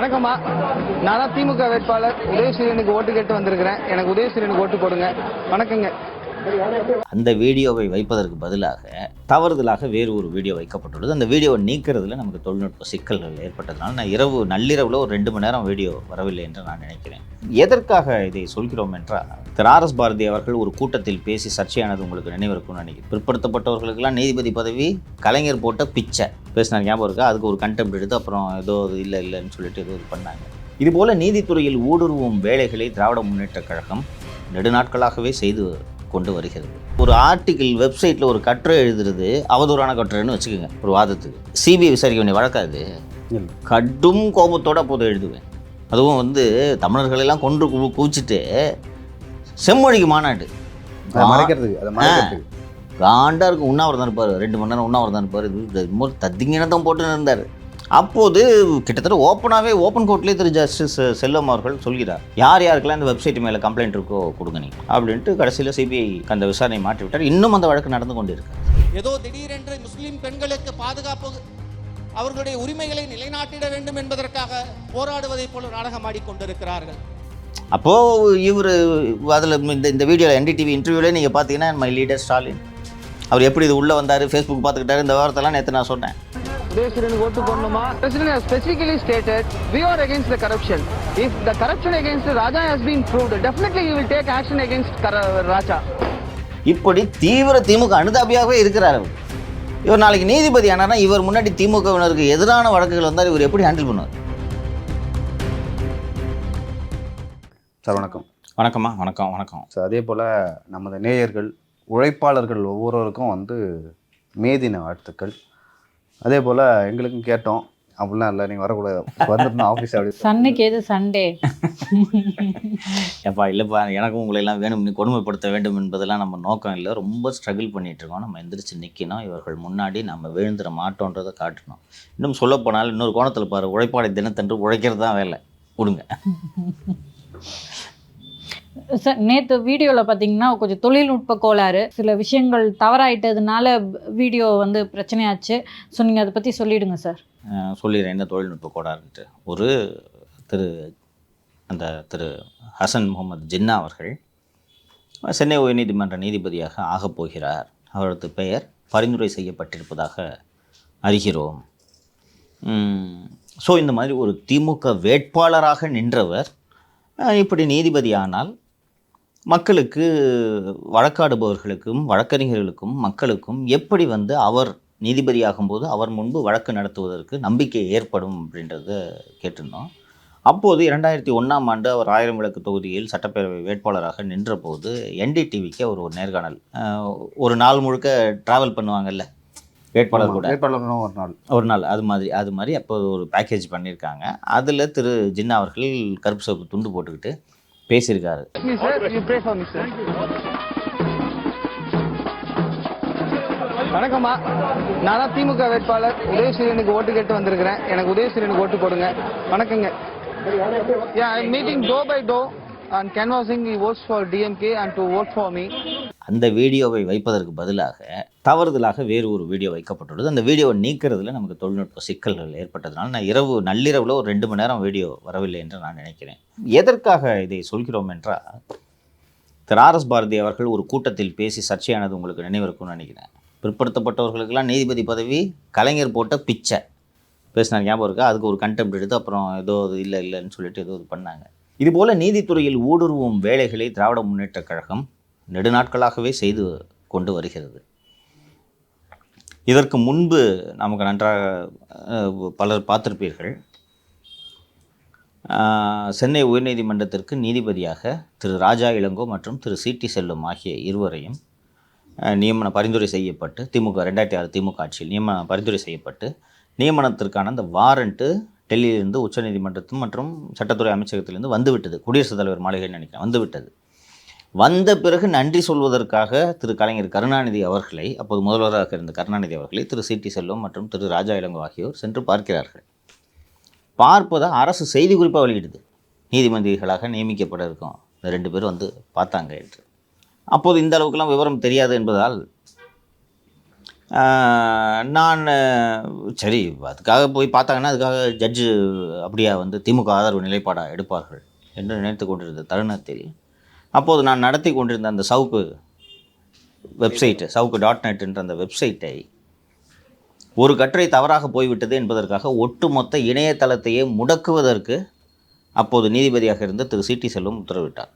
வணக்கம்மா. நான் தான் திமுக வேட்பாளர். உதயசூரியனுக்கு ஓட்டு கேட்டு வந்திருக்கிறேன். எனக்கு உதயசூரியனுக்கு ஓட்டு போடுங்க. வணக்கங்க. அந்த வீடியோவை வைப்பதற்கு பதிலாக தவறுதலாக வேறு ஒரு வீடியோ வைக்கப்பட்டுள்ளது. அந்த வீடியோவை நீக்கிறதுல நமக்கு தொழில்நுட்ப சிக்கல்கள் ஏற்பட்டதுனால நான் இரவு நள்ளிரவில் ஒரு ரெண்டு மணி நேரம் வீடியோ வரவில்லை என்று நான் நினைக்கிறேன். எதற்காக இதை சொல்கிறோம் என்றால் திரு ஆர் எஸ் பாரதி அவர்கள் ஒரு கூட்டத்தில் பேசி சர்ச்சையானது உங்களுக்கு நினைவிருக்கும்னு நினைக்கிறேன். பிற்படுத்தப்பட்டவர்களுக்கெல்லாம் நீதிபதி பதவி கலைஞர் போட்ட பிச்சை. பேசினார் ஞாபகம் இருக்கா? அதுக்கு ஒரு கண்டெம்ட் எடுத்து அப்புறம் ஏதோ இது இல்லை இல்லைன்னு சொல்லிட்டு ஏதோ இது பண்ணாங்க. இதுபோல நீதித்துறையில் ஊடுருவும் வேலைகளை திராவிட முன்னேற்றக் கழகம் நெடுநாட்களாகவே செய்து கொண்டு வருகிறது. ஒரு ஆர்டிக்கிள் வெப்சைட்டில் ஒரு கட்டுரை எழுதுறது அவதூறான கட்டுரைன்னு வச்சுக்கோங்க ஒரு வாதத்துக்கு. சிபிஐ விசாரிக்க வேண்டிய வழக்காது கடும் கோபத்தோட அப்போது எழுதுவேன். அதுவும் வந்து தமிழர்களெல்லாம் கொன்று கு- குவிச்சிட்டு செம்மொழிக்கு மாநாடு. அதை மறைக்கிறதுக்கு அதை மறைக்கிறதுக்கு. காண்டா இருக்கும் உண்ணாவிரதம் இருப்பார். ரெண்டு மணி நேரம் உண்ணாவிரதம் இருப்பார். இது இன்னொரு தத்திங்கினதான் போட்டு இருந்தார். அப்போது கிட்டத்தட்ட ஓப்பனாகவே ஓப்பன் கோர்ட்லேயே திரு ஜஸ்டிஸ் செல்வம் அவர்கள் சொல்கிறார். யார் யாருக்கெல்லாம் இந்த வெப்சைட் மேலே கம்ப்ளைண்ட் இருக்கோ கொடுங்க நீங்கள் அப்படின்ட்டு கடைசியில் சிபிஐ அந்த விசாரணையை மாற்றி விட்டார் இன்னும் அந்த வழக்கு நடந்து கொண்டிருக்கு. ஏதோ திடீரென்று முஸ்லிம் பெண்களுக்கு பாதுகாப்பு அவர்களுடைய உரிமைகளை நிலைநாட்டிட வேண்டும் என்பதற்காக போராடுவதைப் போல நாடகம் ஆடிக்கொண்டிருக்கிறார்கள். அப்போது இவர் அதில் இந்த இந்த வீடியோவில் என்டிடிவி இன்டர்வியூவில் நீங்கள் பார்த்தீங்கன்னா மை லீடர் ஸ்டாலின் அவர் எப்படி இது உள்ளே வந்தார் ஃபேஸ்புக் பார்த்துக்கிட்டாரு இந்த வாரத்தெல்லாம் நேற்று நான் சொன்னேன். உதயசூரியனுக்கு ஓட்டு போடணுமா President has specifically stated we are against the corruption. If the corruption against Raja has been proved, definitely he will take action against Raja. இப்படி தீவிர திமுக அனுதாபியாகவே இருக்கிறார் அவர். இவர் நாளைக்கு நீதிபதி ஆனார்னா இவர் முன்னாடி திமுகவினருக்கு எதிரான வழக்குகள் வந்தால் இவர் எப்படி ஹேண்டில் பண்ணுவார்? சார் வணக்கம். வணக்கம்மா வணக்கம் வணக்கம். சார் அதே போல் நமது நேயர்கள் உழைப்பாளர்கள் ஒவ்வொருவருக்கும் வந்து மே தின வாழ்த்துக்கள். அதே போல் எங்களுக்கும் கேட்டோம். அப்படிலாம் இல்லை நீங்கள் வரக்கூடாது. வந்துருந்தோம் ஆஃபீஸ் அப்படி. சன்னுக்கு எது சண்டே? ஏப்பா இல்லைப்பா எனக்கும் உங்களை எல்லாம் வேணும் நீ கொடுமைப்படுத்த வேண்டும் என்பதெல்லாம் நம்ம நோக்கம் இல்லை. ரொம்ப ஸ்ட்ரகிள் பண்ணிட்டு இருக்கோம். நம்ம எந்திரிச்சு நிற்கணும் இவர்கள் முன்னாடி நம்ம விழுந்துட மாட்டோன்றதை காட்டணும். இன்னும் சொல்லப்போனால் இன்னொரு கோணத்தில் பாரு உழைப்பாளி தினத்தன்று உழைக்கிறது தான் வேலை. கொடுங்க. சார் நேற்று வீடியோவில் பார்த்தீங்கன்னா கொஞ்சம் தொழில்நுட்ப கோளாறு சில விஷயங்கள் தவறாயிட்டதுனால வீடியோ வந்து பிரச்சனையாச்சு. ஸோ நீங்கள் அதை பற்றி சொல்லிடுங்க சார். சொல்லிடுறேன். என்ன தொழில்நுட்ப கோளாறுன்ட்டு. ஒரு திரு அந்த திரு ஹசன் முகமது ஜின்னா அவர்கள் சென்னை உயர்நீதிமன்ற நீதிபதியாக ஆகப் போகிறார். அவரது பெயர் பரிந்துரை செய்யப்பட்டிருப்பதாக அறிகிறோம். ஸோ இந்த மாதிரி ஒரு திமுக வேட்பாளராக நின்றவர் இப்படி நீதிபதியானால் மக்களுக்கு வழக்காடுபவர்களுக்கும் வழக்கறிஞர்களுக்கும் மக்களுக்கும் எப்படி வந்து அவர் நீதிபதியாகும்போது அவர் முன்பு வழக்கு நடத்துவதற்கு நம்பிக்கை ஏற்படும் அப்படின்றத கேட்டிருந்தோம். அப்போது இரண்டாயிரத்தி ஒன்றாம் ஆண்டு அவர் ஆயிரம் விளக்கு தொகுதியில் சட்டப்பேரவை வேட்பாளராக நின்றபோது என்டிடிவிக்கு அவர் ஒரு நேர்காணல் ஒரு நாள் முழுக்க ட்ராவல் பண்ணுவாங்கல்ல வேட்பாளர் கூட. வேட்பாளர்களும் ஒரு நாள். ஒரு நாள் அது மாதிரி அது மாதிரி அப்போ ஒரு பேக்கேஜ் பண்ணியிருக்காங்க. அதில் திரு ஜின்னா அவர்கள் கருப்பு சோப்பு துண்டு போட்டுக்கிட்டு பேசியிருக்காரு. வணக்கம்மா. நான் தான் திமுக வேட்பாளர். உதயசூரியனுக்கு ஓட்டு கேட்டு வந்திருக்கிறேன். எனக்கு உதயசூரியனுக்கு ஓட்டு போடுங்க. வணக்கங்க. Meeting door by door and canvassing the votes for DMK and to vote for me. அந்த வீடியோவை வைப்பதற்கு பதிலாக தவறுதலாக வேறு ஒரு வீடியோ வைக்கப்பட்டுள்ளது. அந்த வீடியோவை நீக்கிறதுல நமக்கு தொழில்நுட்ப சிக்கல்கள் ஏற்பட்டதுனால நான் இரவு நள்ளிரவில் ஒரு ரெண்டு மணி நேரம் வீடியோ வரவில்லை என்று நான் நினைக்கிறேன். எதற்காக இதை சொல்கிறோம் என்றால் திரு ஆர் எஸ் பாரதி அவர்கள் ஒரு கூட்டத்தில் பேசி சர்ச்சையானது உங்களுக்கு நினைவிருக்கும்னு நினைக்கிறேன். பிற்படுத்தப்பட்டவர்களுக்கெல்லாம் நீதிபதி பதவி கலைஞர் போட்ட பிச்சை. பேசினார் ஞாபகம் இருக்கா? அதுக்கு ஒரு கண்டெம்ட் எடுத்து அப்புறம் ஏதோ இது இல்லை இல்லைன்னு சொல்லிட்டு ஏதோ இது பண்ணாங்க. இதுபோல நீதித்துறையில் ஊடுருவும் வேலைகளை திராவிட முன்னேற்றக் கழகம் நெடுநாட்களாகவே செய்து கொண்டு வருகிறது. இதற்கு முன்பு நமக்கு நன்றாக அஹ், பலர் பார்த்திருப்பீர்கள். ஆஹ், சென்னை உயர்நீதிமன்றத்திற்கு நீதிபதியாக திரு ராஜா இளங்கோ மற்றும் திரு சிடி செல்லும் ஆகிய இருவரையும் நியமனம் நியமன பரிந்துரை செய்யப்பட்டு திமுக ரெண்டாயிரத்தி ஆறு திமுக ஆட்சியில் நியமன பரிந்துரை செய்யப்பட்டு நியமனத்திற்கான அந்த வாரண்ட்டு டெல்லியிலிருந்து உச்சநீதிமன்றத்தும் மற்றும் சட்டத்துறை அமைச்சகத்திலிருந்து வந்துவிட்டது. குடியரசுத் தலைவர் மாளிகைன்னு நினைக்கிறேன். வந்துவிட்டது. வந்த பிறகு நன்றி சொல்வதற்காக திரு கலைஞர் கருணாநிதி அவர்களை அப்போது முதல்வராக இருந்த கருணாநிதி அவர்களை திரு சிடி செல்வம் மற்றும் திரு ராஜா இளங்கோ ஆகியோர் சென்று பார்க்கிறார்கள். பார்ப்பதை அரசு செய்தி குறிப்பாக வெளியிடுது நீதிமன்றிகளாக நியமிக்கப்பட இருக்கும். இந்த ரெண்டு பேரும் வந்து பார்த்தாங்க என்று. அப்போது இந்த அளவுக்குலாம் விவரம் தெரியாது என்பதால் நான் சரி அதுக்காக போய் பார்த்தாங்கன்னா அதுக்காக ஜட்ஜு அப்படியா வந்து திமுக ஆதரவு நிலைப்பாடாக எடுப்பார்கள் என்று நினைத்து கொண்டிருந்த தருணத்தில் அப்போது நான் நடத்தி கொண்டிருந்த அந்த Savukku website Savukku dot net என்ற அந்த வெப்சைட்டை ஒரு கட்டுரை தவறாக போய்விட்டது என்பதற்காக ஒட்டுமொத்த இணையதளத்தையே முடக்குவதற்கு அப்போது நீதிபதியாக இருந்த திரு சிடி செல்வம் உத்தரவிட்டார்.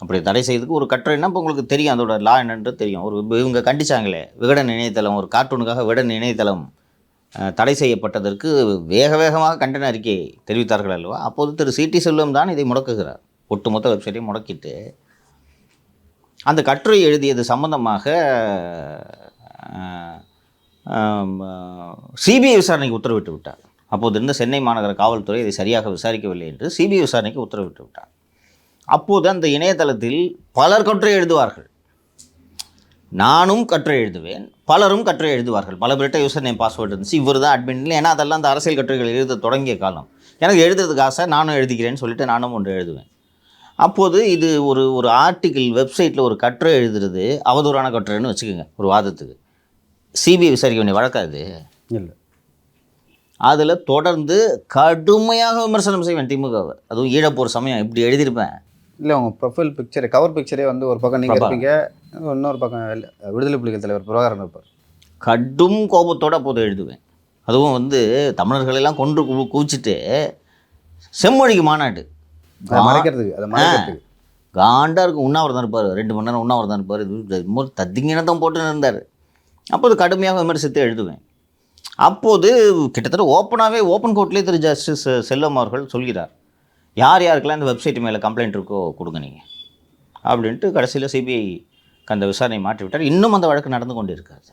அப்படி தடை செய்ததுக்கு ஒரு கட்டுரைன்னா இப்போ உங்களுக்கு தெரியும் அதோட லா என்னன்றது தெரியும். ஒரு இவங்க கண்டிச்சாங்களே விகடன் இணையதளம் ஒரு கார்ட்டூனுக்காக விகடன் இணையதளம் தடை செய்யப்பட்டதற்கு வேக வேகமாக கண்டன அறிக்கை தெரிவித்தார்கள் அல்லவா? அப்போது திரு சிடி செல்வம் தான் இதை முடக்குகிறார். ஒட்டுமொத்த வெப்சைட்டையும் முடக்கிட்டு. அந்த கட்டுரை எழுதியது சம்பந்தமாக சிபிஐ விசாரணைக்கு உத்தரவிட்டு விட்டார். அப்போது இருந்த சென்னை மாநகர காவல்துறை இதை சரியாக விசாரிக்கவில்லை என்று சிபிஐ விசாரணைக்கு உத்தரவிட்டு விட்டார். அப்போது அந்த இணையதளத்தில் பலர் கட்டுரை எழுதுவார்கள். நானும் கட்டுரை எழுதுவேன். பலரும் கட்டுரை எழுதுவார்கள். பல பேர்கிட்ட யூசர் நேம் பாஸ்வேர்டு இருந்துச்சு. இவர் தான் அட்மின் ஏன்னா அதெல்லாம் அந்த அரசியல் கட்டுரைகள் எழுத தொடங்கிய காலம். எனக்கு எழுதுறதுக்கு ஆசை. நானும் எழுதிக்கிறேன்னு சொல்லிட்டு நானும் ஒன்று எழுதுவேன். அப்போது இது ஒரு ஒரு ஆர்டிக்கிள் வெப்சைட்டில் ஒரு கட்டுரை எழுதுறது அவதூறான கட்டுரைன்னு வச்சுக்கோங்க ஒரு வாதத்துக்கு. சிபிஐ விசாரிக்க வேண்டிய வழக்காது இல்லை. அதில் தொடர்ந்து கடுமையாக விமர்சனம் செய்வேன் திமுகவை. அதுவும் ஈழப்போர் சமயம் இப்படி எழுதியிருப்பேன். இல்லை உங்கள் ப்ரொஃபைல் பிக்சரே கவர் பிக்சரே வந்து ஒரு பக்கம் நீங்கள். இருப்பீங்க இன்னொரு பக்கம் விடுதலை புலிகள் தலைவர் பிரபாகரன் இருப்பார். கடும் கோபத்தோடு அப்போது எழுதுவேன். அதுவும் வந்து தமிழர்களெல்லாம் கொன்று குவிச்சிட்டு செம்மொழிக்கு மாநாடு. அதை மறைக்கிறதுக்கு அதை மறைக்கிறதுக்கு. காண்டா இருக்கும் உண்ணாவிரதம் இருப்பார். ரெண்டு மணி நேரம் உண்ணாவிரதம் இருப்பார். இது தத்திங்கினதான் போட்டு இருந்தார் அப்போது கடுமையாக விமர்சித்து எழுதுவேன். அப்போது கிட்டத்தட்ட ஓப்பனாகவே ஓப்பன் கோர்ட்லேயே திரு ஜஸ்டிஸ் செல்வம் அவர்கள் சொல்கிறார். யார் யாருக்கெல்லாம் இந்த வெப்சைட் மேலே கம்ப்ளைண்ட் இருக்கோ கொடுங்க நீங்கள் அப்படின்ட்டு கடைசியில் சிபிஐ அந்த விசாரணை மாற்றிவிட்டார். இன்னும் அந்த வழக்கு நடந்து கொண்டு இருக்காது.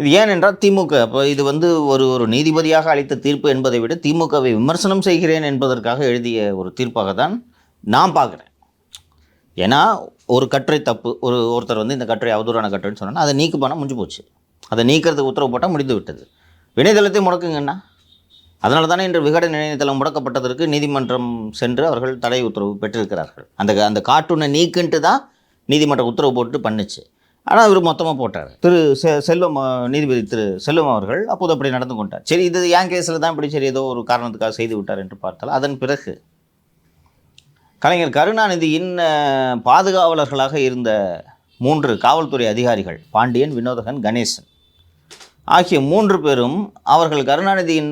இது ஏனென்றால் திமுக இப்போ இது வந்து ஒரு ஒரு நீதிபதியாக அளித்த தீர்ப்பு என்பதை விட திமுகவை விமர்சனம் செய்கிறேன் என்பதற்காக எழுதிய ஒரு தீர்ப்பாக தான் நான் பார்க்குறேன். ஏன்னா ஒரு கட்டுரை தப்பு ஒரு ஒருத்தர் வந்து இந்த கட்டுரை அவதூறான கட்டுரைன்னு சொன்னால் அதை நீக்கு போனால் முடிஞ்சு போச்சு. அதை நீக்கிறதுக்கு உத்தரவு போட்டால் முடிந்து விட்டது. இணையதளத்தை முடக்குங்கண்ணா. அதனால தானே இன்று விகடன் இணையதளம் முடக்கப்பட்டதற்கு நீதிமன்றம் சென்று அவர்கள் தடை உத்தரவு பெற்றிருக்கிறார்கள். அந்த அந்த கார்ட்டூனை நீக்குன்ட்டு தான் நீதிமன்றம் உத்தரவு போட்டு பண்ணுச்சு. ஆனால் இவர் மொத்தமாக போட்டார். திரு செ செல்வம் நீதிபதி திரு செல்வம் அவர்கள் அப்போது அப்படி நடந்து கொண்டார். சரி இது என் கேஸில் தான் இப்படி சரி ஏதோ ஒரு காரணத்துக்காக செய்து விட்டார் என்று பார்த்தால் அதன் பிறகு கலைஞர் கருணாநிதியின் இன்ன பாதுகாவலர்களாக இருந்த மூன்று காவல்துறை அதிகாரிகள் பாண்டியன் வினோதகன் கணேசன் ஆகிய மூன்று பேரும் அவர்கள் கருணாநிதியின்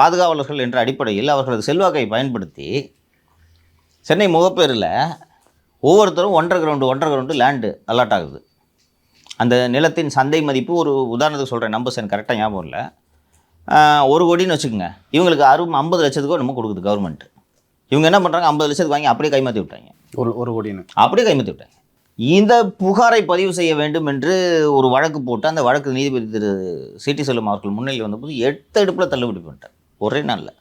பாதுகாவலர்கள் என்ற அடிப்படையில் அவர்களது செல்வாக்கை பயன்படுத்தி சென்னை முகப்பேரில் ஒவ்வொருத்தரும் ஒன்றரை கிரவுண்டு ஒன்றரை கிரவுண்டு லேண்டு அலாட் ஆகுது. அந்த நிலத்தின் சந்தை மதிப்பு ஒரு உதாரணத்துக்கு சொல்கிறேன் நம்பர்ஸ் எனக்கு கரெக்டாக ஞாபகம் இல்லை. ஒரு கோடின்னு வச்சுக்கோங்க. இவங்களுக்கு அறுபது ஐம்பது லட்சத்துக்கோ நம்ம கொடுக்குது கவர்மெண்ட் இவங்க என்ன பண்ணுறாங்க ஐம்பது லட்சத்துக்கு வாங்கி அப்படியே கைமாற்றி விட்டாங்க. ஒரு ஒரு கோடின்னு. அப்படியே கைமாற்றி விட்டாங்க. இந்த புகாரை பதிவு செய்ய வேண்டும் என்று ஒரு வழக்கு போட்டு அந்த வழக்கு நீதிபதி திரு சிடி செல்லும் அவர்கள் முன்னிலை வந்தபோது எட்டு எடுப்பில் தள்ளுபடி பண்ணிட்டார் ஒரே நாளில்.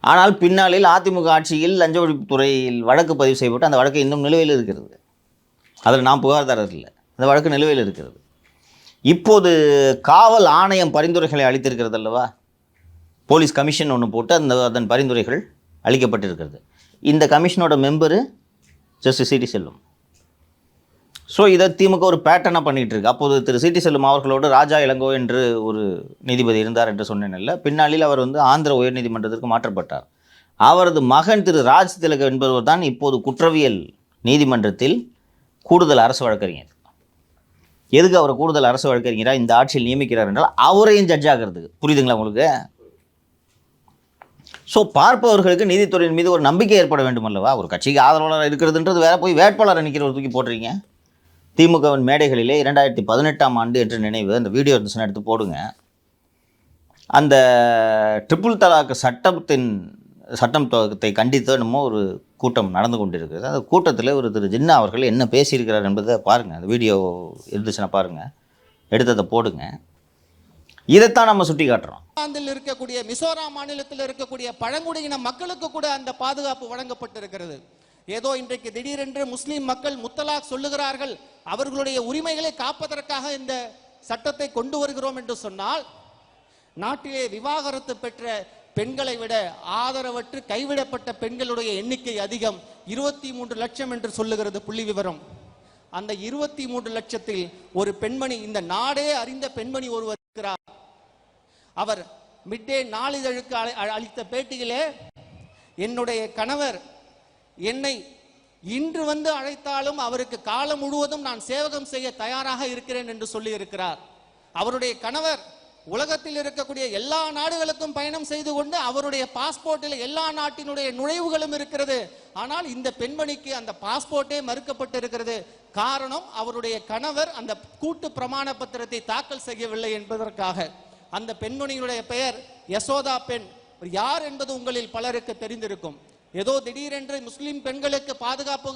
ஆனால் பின்னாளில் அதிமுக ஆட்சியில் லஞ்ச ஒழிப்புத்துறையில் வழக்கு பதிவு செய்யப்பட்டு அந்த வழக்கு இன்னும் நிலுவையில் இருக்கிறது. அதில் நான் புகார்தாரர் இல்லை. அந்த வழக்கு நிலுவையில் இருக்கிறது. இப்போது காவல் ஆணையம் பரிந்துரைகளை அளித்திருக்கிறது அல்லவா? போலீஸ் கமிஷன் ஒன்று போட்டு அந்த அதன் பரிந்துரைகள் அளிக்கப்பட்டிருக்கிறது. இந்த கமிஷனோட member justice C T Selvam. So இதை திமுக ஒரு பேட்டர்னாக பண்ணிகிட்டு இருக்கு. அப்போது திரு சிடி செல்லும் அவர்களோடு ராஜா இளங்கோ என்று ஒரு நீதிபதி இருந்தார் என்று சொன்னேன்ல பின்னாளில் அவர் வந்து ஆந்திர உயர்நீதிமன்றத்திற்கு மாற்றப்பட்டார். அவரது மகன் திரு ராஜ் திலக என்பவர் தான் இப்போது குற்றவியல் நீதிமன்றத்தில் கூடுதல் அரசு வழக்கறிஞர். எதுக்கு அவர் கூடுதல் அரசு வழக்கறிஞராக இந்த ஆட்சியில் நியமிக்கிறார் என்றால் அவரையும் ஜட்ஜ் ஆகிறதுக்கு புரியுதுங்களா உங்களுக்கு? ஸோ பார்ப்பவர்களுக்கு நீதித்துறையின் மீது ஒரு நம்பிக்கை ஏற்பட வேண்டும் அல்லவா ஒரு கட்சிக்கு ஆதரவாளர் இருக்கிறதுன்றது வேற போய் வேட்பாளர் நிற்கிறவர் தூக்கி போடுறீங்க. திமுகவின் மேடைகளிலே இரண்டாயிரத்தி பதினெட்டாம் ஆண்டு என்று நினைவு அந்த வீடியோ இருந்துச்சுன்னா எடுத்து போடுங்க. அந்த ட்ரிபிள் தலாக் சட்டத்தின் சட்டம் துவக்கத்தை கண்டித்து என்னமோ ஒரு கூட்டம் நடந்து கொண்டிருக்கிறது. அந்த கூட்டத்தில் ஒரு திரு ஜின்னா அவர்கள் என்ன பேசியிருக்கிறார் என்பதை பாருங்கள் அந்த வீடியோ இருந்துச்சுன்னா பாருங்கள் எடுத்ததை போடுங்க. இதைத்தான் நம்ம சுட்டி காட்டுறோம் இருக்கக்கூடிய மிசோராம் மாநிலத்தில் இருக்கக்கூடிய பழங்குடியின மக்களுக்கு கூட அந்த பாதுகாப்பு வழங்கப்பட்டிருக்கிறது. ஏதோ இன்றைக்கு திடீரென்று முஸ்லிம் மக்கள் முத்தலாக் சொல்லுகிறார்கள் அவர்களுடைய உரிமைகளை காப்பதற்காக இந்த சட்டத்தை கொண்டு வருகிறோம் என்று சொன்னால் நாட்டிலே விவாகரத்து பெற்ற பெண்களை விட ஆதரவற்று கைவிடப்பட்ட பெண்களுடைய எண்ணிக்கை அதிகம் இருபத்தி மூன்று லட்சம் என்று சொல்லுகிறது புள்ளி விவரம். அந்த இருபத்தி மூன்று லட்சத்தில் ஒரு பெண்மணி இந்த நாடே அறிந்த பெண்மணி ஒருவர் இருக்கிறார். அவர் மிட்டே நாளிதழுக்கு அ- அளித்த பேட்டியிலே என்னுடைய கணவர் என்னை இன்று வந்து அழைத்தாலும் அவருக்கு காலம் முழுவதும் நான் சேவகம் செய்ய தயாராக இருக்கிறேன் என்று சொல்லி இருக்கிறார் அவருடைய கணவர் உலகத்தில் இருக்கக்கூடிய எல்லா நாடுகளுக்கும் பயணம் செய்து கொண்டு அவருடைய பாஸ்போர்ட்டில் எல்லா நாட்டினுடைய நுழைவுகளும் இருக்கிறது. ஆனால் இந்த பெண்மணிக்கு அந்த பாஸ்போர்ட்டே மறுக்கப்பட்டு இருக்கிறது காரணம் அவருடைய கணவர் அந்த கூட்டு பிரமாண பத்திரத்தை தாக்கல் செய்யவில்லை என்பதற்காக. அந்த பெண்மணியுடைய பெயர் யசோதா பெண். யார் என்பது உங்களில் பலருக்கு தெரிந்திருக்கும். ஏதோ திடீரென்று முஸ்லிம் பெண்களுக்கு பாதுகாப்பு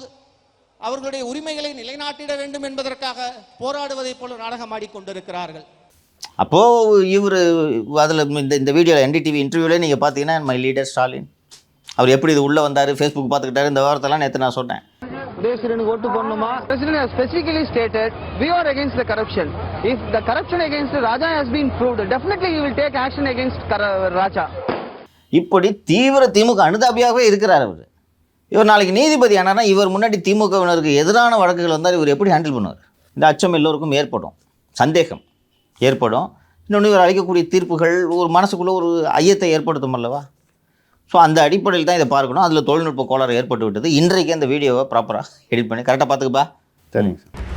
அவர்களுடைய உரிமைகளை நிலைநாட்டிட வேண்டும் என்பதற்காக போராடுவதைப் போல நாடகம் ஆடிக்கொண்டிருக்கிறார்கள் அப்போது இவர் அதில் இந்த இந்த வீடியோவில் என்டிடிவி இன்டர்வியூவில் நீங்கள் பார்த்தீங்கன்னா மை லீடர் ஸ்டாலின் அவர் எப்படி இது உள்ளே வந்தார் ஃபேஸ்புக் பார்த்துக்கிட்டாரு இந்த வாரத்தெல்லாம் நேற்று நான் சொன்னேன் உதயசூரியனுக்கு ஓட்டு போடணுமா President has specifically stated we are against the corruption. If the corruption against Raja has been proved, definitely he will take action against Kara- Raja. இப்படி தீவிர திமுக அனுதாபியாகவே இருக்கிறார் அவர். இவர் நாளைக்கு நீதிபதி ஆனார்னா இவர் முன்னாடி திமுகவினருக்கு எதிரான வழக்குகள் வந்தால் இவர் எப்படி ஹேண்டில் பண்ணுவார்? இந்த அச்சம் எல்லோருக்கும் ஏற்படும். சந்தேகம் ஏற்படும். இன்னொன்று இவர் அளிக்கக்கூடிய தீர்ப்புகள் ஒரு மனசுக்குள்ளே ஒரு ஐயத்தை ஏற்படுத்தும் அல்லவா? ஸோ அந்த அடிப்படையில் தான் இதை பார்க்கணும். அதில் தொழில்நுட்ப கோளாறு ஏற்பட்டு விட்டது இன்றைக்கு அந்த வீடியோவை ப்ராப்பராக எடிட் பண்ணி கரெக்டாக பார்த்துக்குப்பா. சரிங்க சார்.